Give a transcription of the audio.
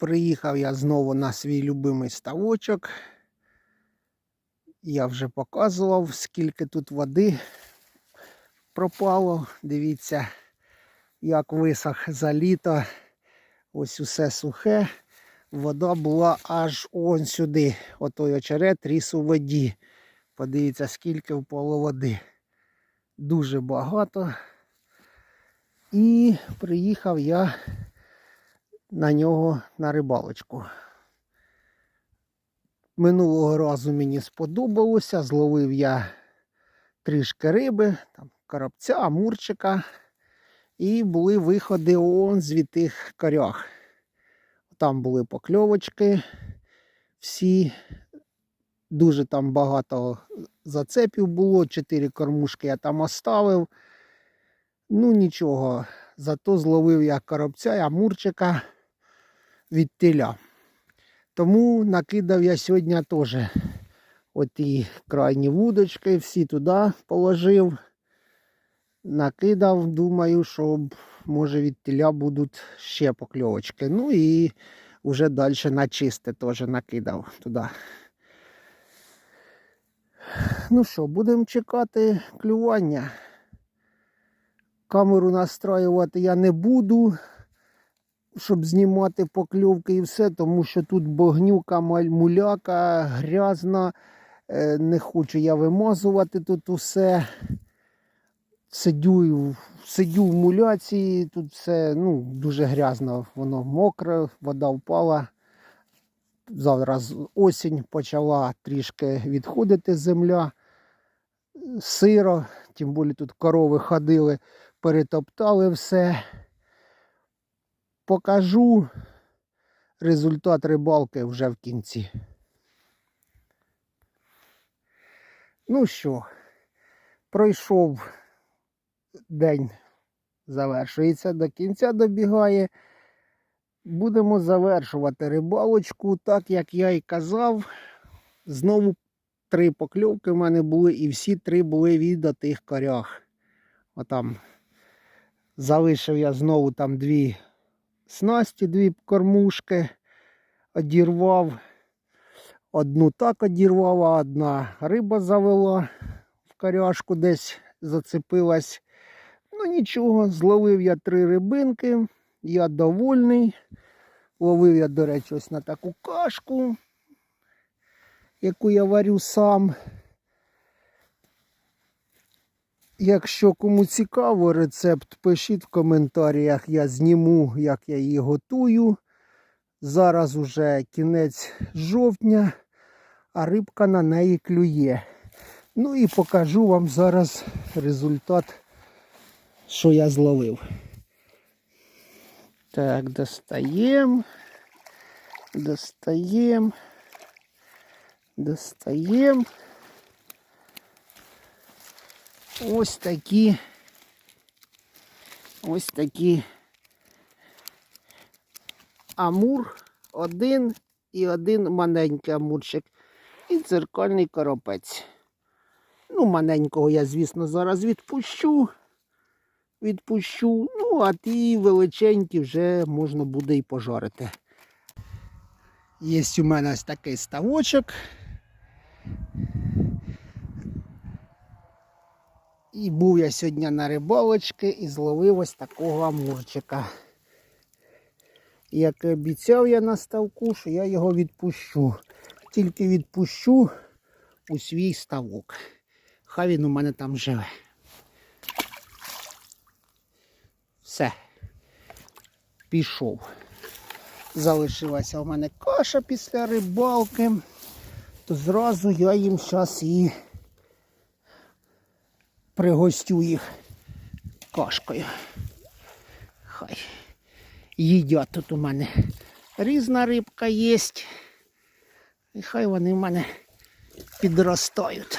Приїхав я знову на свій любимий ставочок. Я вже показував, скільки тут води пропало. Дивіться, як висох за літо. Ось усе сухе. Вода була аж он сюди. Отой очерет ріс у воді. Подивіться, скільки впало води. Дуже багато. І приїхав я на нього на рибалочку. Минулого разу мені сподобалося, зловив я трішки риби, там, коробця, амурчика. І були виходи он з тих корях. Там були покльовочки, всі, дуже там багато зацепів було, чотири кормушки я там оставив. Ну нічого, зато зловив я коробця і амурчика від теля. Тому накидав я сьогодні теж оті крайні вудочки, всі туди положив. Накидав, думаю, що може від теля будуть ще покльовочки. Ну і вже далі на чисте теж накидав туди. Ну що, будемо чекати клювання. Камеру настраювати я не буду, щоб знімати покльовки і все, тому що тут богнюка, муляка, грязна. Е, Не хочу я вимазувати тут усе. Сидю, сидю в муляці, тут все ну, дуже грязно, воно мокре, вода впала. Зараз осінь почала трішки відходити земля, сиро, тим більше тут корови ходили, перетоптали все. Покажу результат рибалки вже в кінці. Ну що, пройшов день, завершується, до кінця добігає. Будемо завершувати рибалочку, так як я і казав. Знову три покльовки в мене були, і всі три були від тих корях. Отам залишив я знову там дві снасті, дві кормушки, одірвав. Одну так одірвав, а одна риба завела в коряшку десь зацепилась. Ну нічого, зловив я три рибинки, я довольний. Ловив я, до речі, ось на таку кашку, яку я варю сам. Якщо кому цікаво рецепт, пишіть в коментарях, я зніму, як я її готую. Зараз уже кінець жовтня, а рибка на неї клює. Ну і покажу вам зараз результат, що я зловив. Так, достаємо, достаємо, достаємо. Ось такі, ось такі амур, один і один маленький амурчик. І дзеркальний коропець. Ну, маленького я, звісно, зараз відпущу. Відпущу. Ну, а ті величенькі вже можна буде і пожарити. Є у мене ось такий ставочок. І був я сьогодні на рибалочці і зловив ось такого амурчика. Як обіцяв я на ставку, що я його відпущу. Тільки відпущу у свій ставок. Хай він у мене там живе. Все. Пішов. Залишилася у мене каша після рибалки, то зразу я їм зараз і пригостю їх кашкою. Хай їдять тут у мене різна рибка є. І хай вони в мене підростають.